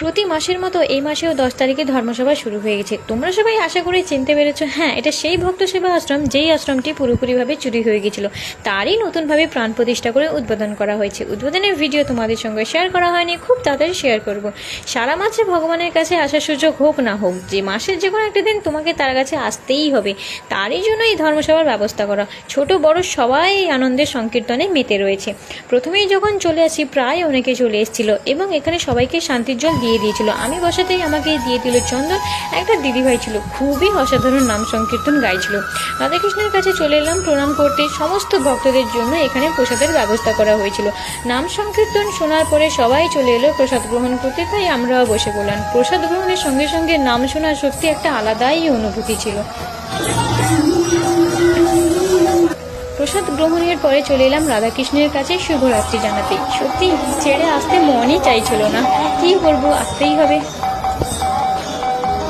প্রতি মাসের মতো এই মাসেও দশ তারিখে ধর্মসভা শুরু হয়ে গেছে। তোমরা সবাই আশা করে চিনতে পেরেছ। হ্যাঁ এটা সেই ভক্ত সেবা আশ্রম, যেই আশ্রমটি পুরোপুরিভাবে চুরি হয়ে গেছিল। তারই নতুনভাবে প্রাণ প্রতিষ্ঠা করে উদ্বোধন করা হয়েছে। উদ্বোধনের ভিডিও তোমাদের সঙ্গে শেয়ার করা হয়নি, খুব তাড়াতাড়ি শেয়ার করব। সারা মাসে ভগবানের কাছে আসার সুযোগ হোক না হোক, যে মাসের যে কোনো একটা দিন তোমাকে তার কাছে আসতেই হবে। তারই জন্য এই ধর্মসভার ব্যবস্থা করা। ছোট বড় সবাই আনন্দের সংকীর্তনে মেতে রয়েছে। প্রথমেই যখন চলে আসি, প্রায় অনেকে চলে এসেছিল এবং এখানে সবাইকে শান্তির জল দিয়ে দিয়েছিল। আমি বসাতেই আমাকে দিয়ে দিল চন্দন। একটা দিদিভাই ছিল, খুবই অসাধারণ নাম সংকীর্তন গাইছিল। রাধাকৃষ্ণের কাছে চলে এলাম প্রণাম করতে। সমস্ত ভক্তদের জন্য এখানে প্রসাদের ব্যবস্থা করা হয়েছিল। নাম সংকীর্তন শোনার পরে সবাই চলে এলো প্রসাদ গ্রহণ করতে। তাই আমরাও বসে পড়লাম। প্রসাদ গ্রহণের সঙ্গে সঙ্গে নাম শোনা সত্যি একটা আলাদাই অনুভূতি ছিল। প্রসাদ গ্রহণের পরে চলে এলাম রাধাকৃষ্ণের কাছে শুভরাত্রি জানাতে। সত্যি, ছেড়ে আসতে মনই চাইছিল না। কি করব, আসতেই হবে।